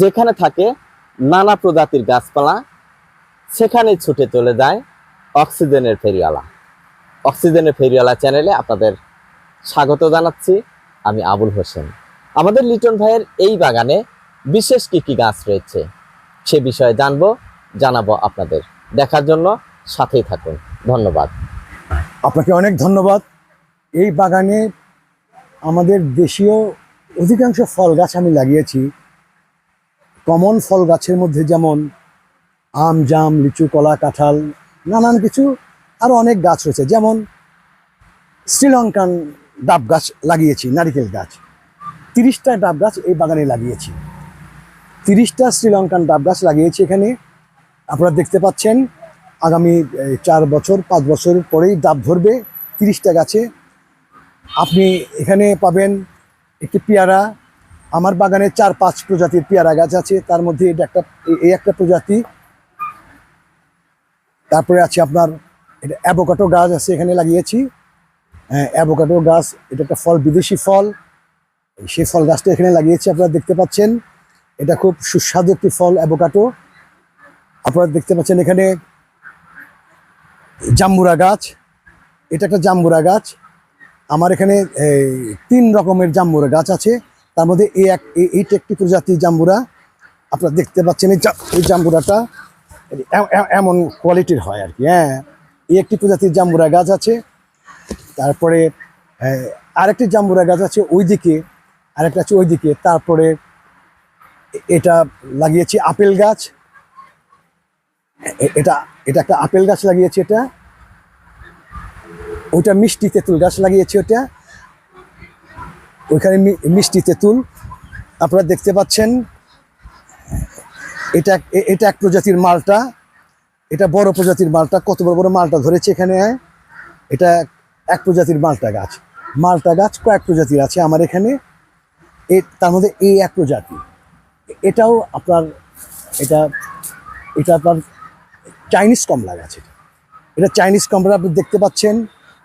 যেখানে থাকে নানা প্রজাতির গাছপালা, সেখানে ছুটে চলে যায় অক্সিজেনের ফেরিওয়ালা। অক্সিজেনের ফেরিওয়ালা চ্যানেলে আপনাদের স্বাগত জানাচ্ছি, আমি আবুল হোসেন। আমাদের লিটন ভাইয়ের এই বাগানে বিশেষ কী কী গাছ রয়েছে সে বিষয়ে জানব, জানাব আপনাদের। দেখার জন্য সাথেই থাকুন। ধন্যবাদ। আপনাকে অনেক ধন্যবাদ। এই বাগানে আমাদের দেশীয় অধিকাংশ ফল গাছ আমি লাগিয়েছি। কমন ফল গাছের মধ্যে যেমন আম, জাম, লিচু, কলা, কাঁঠাল, নানান কিছু আরও অনেক গাছ রয়েছে। যেমন শ্রীলঙ্কান ডাব গাছ লাগিয়েছি, নারিকেল গাছ। তিরিশটা ডাব গাছ এই বাগানে লাগিয়েছি। তিরিশটা শ্রীলঙ্কান ডাব গাছ লাগিয়েছি এখানে। আপনারা দেখতে পাচ্ছেন, আগামী চার বছর, পাঁচ বছর পরেই ডাব ধরবে তিরিশটা গাছে। আপনি এখানে পাবেন একটি পেয়ারা আমার বাগানে চার, পাঁচ প্রজাতির পেয়ারা গাছ আছে। তার মধ্যে এটা একটা, এই একটা প্রজাতি, তারপরে আছে আপনার এটা অ্যাভোকাটো গাছ আছে এখানে লাগিয়েছি। হ্যাঁ অ্যাভোকাটো গাছ, এটা একটা ফল, বিদেশি ফল। সেই ফল গাছটা এখানে লাগিয়েছি, আপনারা দেখতে পাচ্ছেন। এটা খুব সুস্বাদু একটি ফল অ্যাভোকাটো আপনারা দেখতে পাচ্ছেন এখানে জাম্বুরা গাছ। এটা একটা জাম্বুরা গাছ। আমার এখানে তিন রকমের জাম্বুরা গাছ আছে। তার মধ্যে এই এক এই- এইটা একটি প্রজাতির জাম্বুরা, আপনারা দেখতে পাচ্ছেন এই জাম্বুরাটা এমন কোয়ালিটির হয় আর কি হ্যাঁ। এই একটি প্রজাতির জাম্বুরা গাছ আছে, তারপরে আরেকটি জাম্বুরা গাছ আছে ওইদিকে, আরেকটা আছে ওইদিকে, তারপরে এটা লাগিয়েছি আপেল গাছ এটা এটা একটা আপেল গাছ লাগিয়েছি এটা, ওইটা মিষ্টি তেঁতুল গাছ লাগিয়েছি ওটা ওইখানে মিষ্টি তেঁতুল। আপনারা দেখতে পাচ্ছেন, এটা এটা এক প্রজাতির মালটা, এটা বড় প্রজাতির মালটা, কত বড় বড় মালটা ধরেছে এখানে। এটা এক প্রজাতির মালটা গাছ। মালটা গাছ কয়েক প্রজাতির আছে আমার এখানে। এ তার মধ্যে এই এক প্রজাতি। এটাও আপনার, এটা এটা আপনার চাইনিজ কমলা গাছ এটা। এটা চাইনিজ কমলা আপনি দেখতে পাচ্ছেন।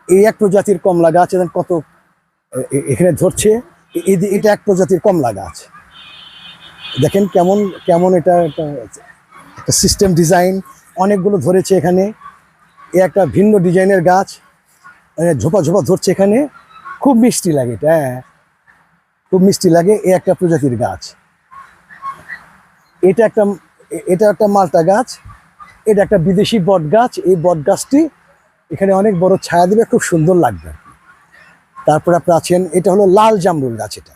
এই এক প্রজাতির কমলা গাছ এবং কত এখানে ধরছে এটা এক প্রজাতির কমলা গাছ। দেখেন কেমন কেমন এটা একটা সিস্টেম ডিজাইন অনেকগুলো ধরেছে এখানে। এ একটা ভিন্ন ডিজাইনের গাছ ঝোপা ঝোপা ধরছে এখানে। খুব মিষ্টি লাগে এটা হ্যাঁ। খুব মিষ্টি লাগে এ একটা প্রজাতির গাছ। এটা একটা এটা একটা মালটা গাছ, এটা একটা বিদেশি বট গাছ এই বট গাছটি এখানে অনেক বড় ছায়া দেবে, খুব সুন্দর লাগবে। তারপরে আপনার আছেন, এটা হলো লাল জামরুল গাছ এটা।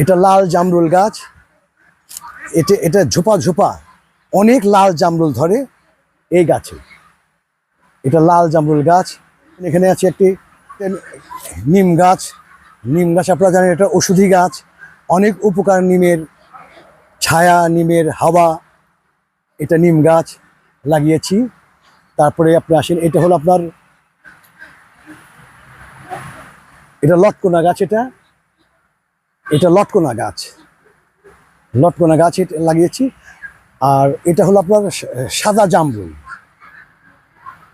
এটা লাল জামরুল গাছ এটা এটা ঝোপা ঝোপা, অনেক লাল জামরুল ধরে এই গাছে। এটা লাল জামরুল গাছ, এখানে আছে একটি নিম গাছ। নিম গাছ আপনারা জানেন, এটা ওষুধি গাছ, অনেক উপকার নিমের ছায়া, নিমের হাওয়া, এটা নিম গাছ লাগিয়েছি। তারপরে আপনি আসেন, এটা হলো আপনার এটা লটকোনা গাছ এটা। এটা লটকোনা গাছ। লটকোনা গাছ লাগিয়েছি। আর এটা হলো আপনার সাদা জামরুল।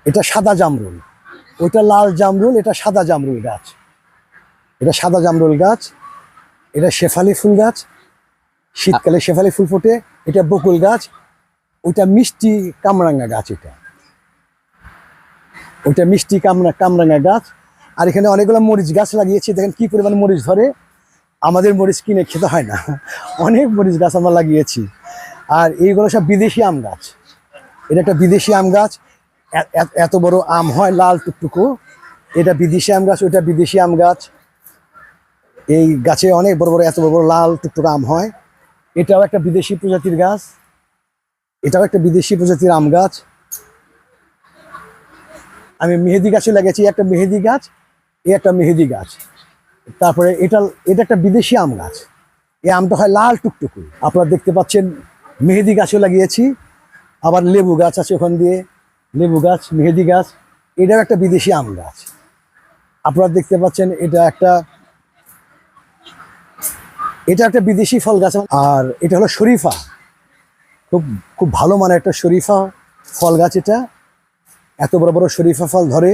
এটা সাদা জামরুল। ওইটা লাল জামরুল, এটা সাদা জামরুল গাছ। এটা সাদা জামরুল গাছ। এটা শেফালি ফুল গাছ। শীতকালে শেফালি ফুল ফোটে। এটা বকুল গাছ। ওইটা মিষ্টি কামরাঙ্গা গাছ এটা। ওইটা মিষ্টি কামরা, কামরাঙ্গা গাছ। আর এখানে অনেকগুলো মরিচ গাছ লাগিয়েছি। দেখেন কি পরিমাণ মরিচ ধরে। আমাদের মরিচ কিনে খেতে হয় না। অনেক মরিচ গাছ আমরা লাগিয়েছি। আর এইগুলো সব বিদেশি আম গাছ। এটা একটা বিদেশি আম গাছ। এত বড় আম হয় লাল টুকটুকু। এটা বিদেশি আম গাছ, ওইটা বিদেশি আম গাছ। এই গাছে অনেক বড় বড়, এত বড় বড় লাল টুকটুকু আম হয়। এটাও একটা বিদেশি প্রজাতির গাছ। এটাও একটা বিদেশি প্রজাতির আম গাছ। আমি মেহেদি গাছে লাগিয়েছি, একটা মেহেদি গাছ। এ একটা মেহেদি গাছ। তারপরে এটা এটা একটা বিদেশি আম গাছ। এই আমটা হয় লাল টুকটুকু আপনারা দেখতে পাচ্ছেন, মেহেদি গাছও লাগিয়েছি। আবার লেবু গাছ আছে ওখান দিয়ে। লেবু গাছ, মেহেদি গাছ। এটাও একটা বিদেশি আম গাছ। আপনারা দেখতে পাচ্ছেন, এটা একটা এটা একটা বিদেশি ফল গাছ। আর এটা হলো শরীফা। খুব খুব ভালো মানে একটা শরীফা ফল গাছ এটা। এত বড় বড় শরীফা ফল ধরে।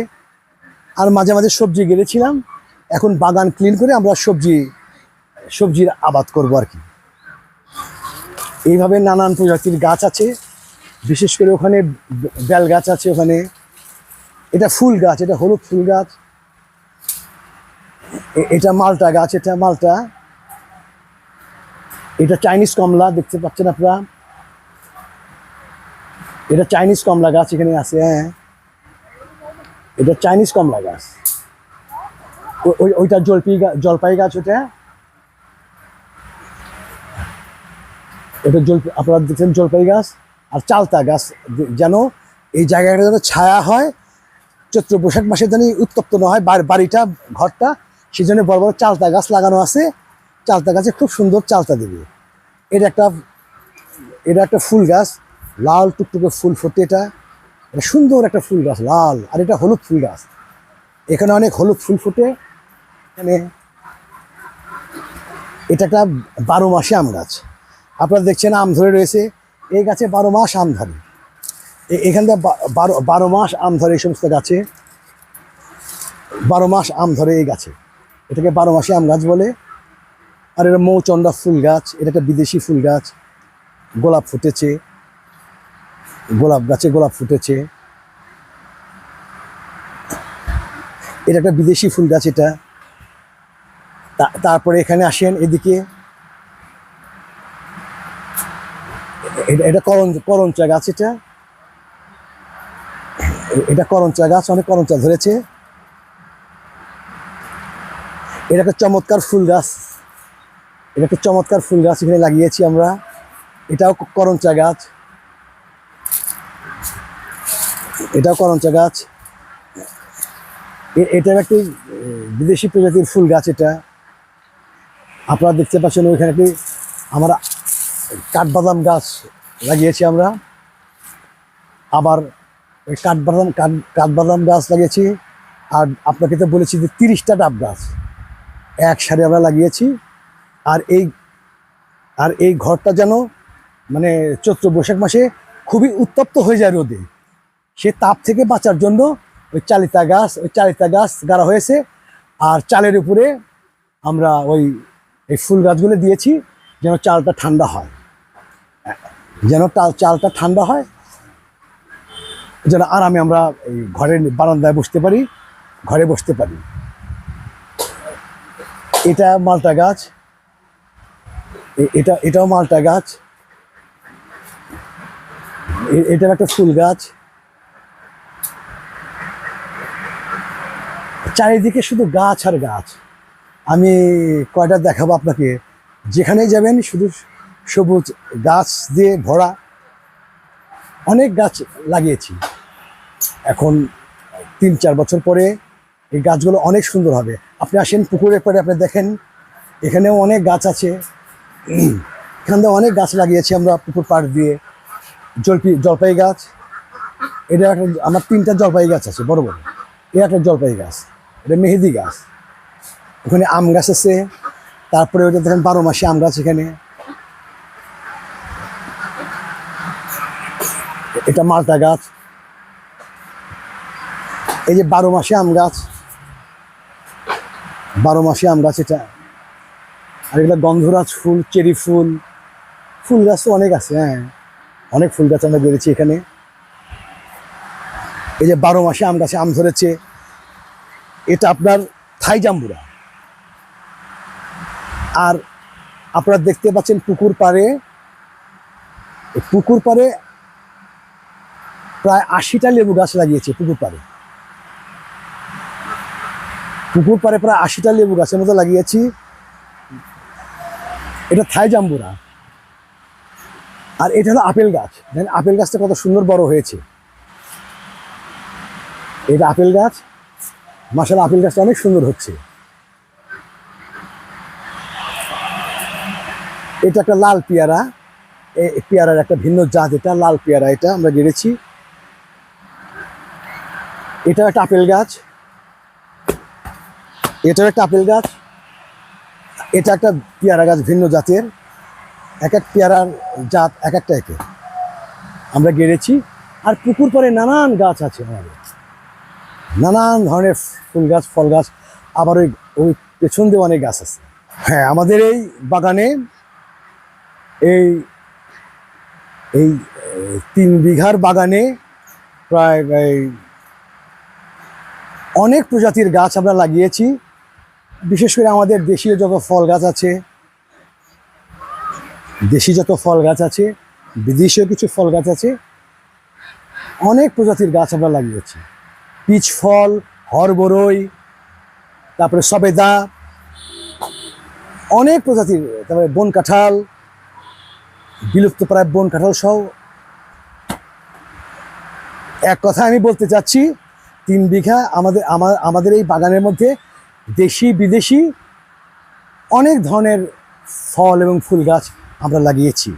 আর মাঝে মাঝে সবজি গেড়েছিলাম। এখন বাগান ক্লিন করে আমরা সবজি, সবজির আবাদ করব আর কি। এইভাবে নানান প্রজাতির গাছ আছে, বিশেষ করে ওখানে বেল গাছ আছে ওখানে। এটা ফুল গাছ, এটা হলুদ ফুল গাছ। এটা মালটা গাছ, এটা মালটা। এটা চাইনিজ কমলা, দেখতে পাচ্ছেন আপনারা? এটা চাইনিজ কমলা গাছ এখানে আছে হ্যাঁ। এটা চাইনিজ কমলা গাছ। ওই, ওইটা জলপি গাছ জলপাই গাছ ওটা? এটা জল আপনারা দেখছেন জলপাই গাছ আর চালতা গাছ। যেন এই জায়গাটা যেন ছায়া হয়, চৈত্র বৈশাখ মাসে যেন উত্তপ্ত না হয় বাড়ি- বাড়িটা, ঘরটা সেই জন্য বড় বড় চালতা গাছ লাগানো আছে। চালতা গাছে খুব সুন্দর চালতা দেবে। এটা একটা এটা একটা ফুল গাছ, লাল টুকটুকে ফুল ফোটে এটা। সুন্দর একটা ফুল গাছ, লাল, আর এটা হলুদ ফুল গাছ। এখানে অনেক হলুদ ফুল ফোটে। এখানে এটা একটা বারো মাসে আম গাছ। আপনারা দেখছেন আম ধরে রয়েছে। এই গাছে বারো মাস আম ধরে। এ- এখান থেকে বারো বারো মাস আম ধরে এই সমস্ত গাছে। বারো মাস আম ধরে এই গাছে। এটাকে বারো মাসে আম গাছ বলে। আর এটা মৌচন্ডা ফুল গাছ। এটা একটা বিদেশি ফুল গাছ। গোলাপ ফুটেছে। গোলাপ গাছে গোলাপ ফুটেছে। এটা একটা বিদেশি ফুল গাছ এটা। তারপরে এখানে আসেন এদিকে। এটা করন করঞ্চা গাছ এটা। এটা করঞ্চা গাছ, অনেক করঞ্চা ধরেছে। এটা একটা চমৎকার ফুল গাছ। এটা একটা চমৎকার ফুল গাছ এখানে লাগিয়েছি আমরা। এটাও করঞ্চা গাছ। এটাও করঞ্চা গাছ। এ- এটা একটি বিদেশি প্রজাতির ফুল গাছ এটা। আপনারা দেখতে পাচ্ছেন ওইখানে একটি আমরা কাঠবাদাম গাছ লাগিয়েছি আমরা। আবার কাঠবাদাম, কাঠ- কাঠবাদাম গাছ লাগিয়েছি। আর আপনাকে তো বলেছি যে তিরিশটা ডাব গাছ এক সারে আমরা লাগিয়েছি। আর এই আর এই ঘরটা যেন মানে চৈত্র বৈশাখ মাসে খুবই উত্তপ্ত হয়ে যায় রোদে। সে তাপ থেকে বাঁচার জন্য ওই চালিতা গাছ, ওই চালিতা গাছ গাড়া হয়েছে। আর চালের উপরে আমরা ওই, এই ফুল গাছগুলো দিয়েছি যেন চালটা ঠান্ডা হয়। যেন চালটা ঠান্ডা হয়। যেন আরামে আমরা এই ঘরের বারান্দায় বসতে পারি, ঘরে বসতে পারি। এটা মালটা গাছ। এটা, এটাও মালটা গাছ। এ- এটাও একটা ফুল গাছ। চারিদিকে শুধু গাছ আর গাছ। আমি কয়টা দেখাবো আপনাকে? যেখানেই যাবেন শুধু সবুজ গাছ দিয়ে ভরা। অনেক গাছ লাগিয়েছি। এখন তিন, চার বছর পরে এই গাছগুলো অনেক সুন্দর হবে। আপনি আসেন পুকুরের পরে আপনি দেখেন, এখানেও অনেক গাছ আছে। এখান থেকে অনেক গাছ লাগিয়েছি আমরা পুকুর পাড় দিয়ে। জলপি, জলপাই গাছ। এটা একটা, আমার তিনটা জলপাই গাছ আছে, বড় বড়। এটা একটা জলপাই গাছ। এটা মেহেদি গাছ। ওখানে আম গাছ আছে। তারপরে ওটা দেখেন বারো মাসে আম গাছ এখানে। এটা মালটা গাছ। এই যে বারো মাসে আম গাছ। বারো মাসে আম গাছ এটা। আর এগুলো গন্ধরাজ ফুল, চেরি ফুল। ফুল গাছ তো অনেক আছে হ্যাঁ। অনেক ফুল গাছ আমরা বেড়েছি এখানে। এই যে বারো মাসে আম গাছে আম ধরেছে। এটা আপনার থাই জাম্বুরা। আর আপনারা দেখতে পাচ্ছেন পুকুর পাড়ে পুকুর পাড়ে প্রায় আশিটা লেবু গাছ লাগিয়েছে পুকুর পাড়ে। পুকুর পাড়ে প্রায় আশিটা লেবু গাছের মতো লাগিয়েছি। এটা থাই জাম্বুরা। আর এটা হলো আপেল গাছ। দেখেন আপেল গাছটা কত সুন্দর বড় হয়েছে। এটা আপেল গাছ। মাসাল আপেল গাছটা অনেক সুন্দর হচ্ছে। এটা একটা লাল পেয়ারা। পেয়ারার একটা ভিন্ন জাত, এটা লাল পেয়ারা এটা, আমরা গেড়েছি। এটা একটা আপেল গাছ। এটাও একটা আপেল গাছ। এটা একটা পেয়ারা গাছ ভিন্ন জাতের। এক এক পেয়ারার জাত এক একটা একে। আমরা গেড়েছি। আর পুকুর পরে নানান গাছ আছে আমাদের। নানান ধরনের ফুল গাছ ফল গাছ আবার ওই ওই পেছন দিয়ে অনেক গাছ আছে। হ্যাঁ আমাদের এই বাগানে এই এই তিন বিঘার বাগানে প্রায় এই, অনেক প্রজাতির গাছ আমরা লাগিয়েছি। বিশেষ করে আমাদের দেশীয় যত ফল গাছ আছে দেশি যত ফল গাছ আছে বিদেশীয় কিছু ফল গাছ আছে অনেক প্রজাতির গাছ আমরা লাগিয়েছি। পিচ ফল হরবরই, তারপরে সবেদা, অনেক প্রজাতির, তারপরে বন কাঁঠাল, বিলুপ্ত প্রায় বন কাঁঠাল সহ। এক কথা আমি বলতে চাচ্ছি, তিন বিঘা আমাদের, আমা- আমাদের এই বাগানের মধ্যে দেশি, বিদেশি অনেক ধরনের ফল এবং ফুল গাছ আমরা লাগিয়েছি।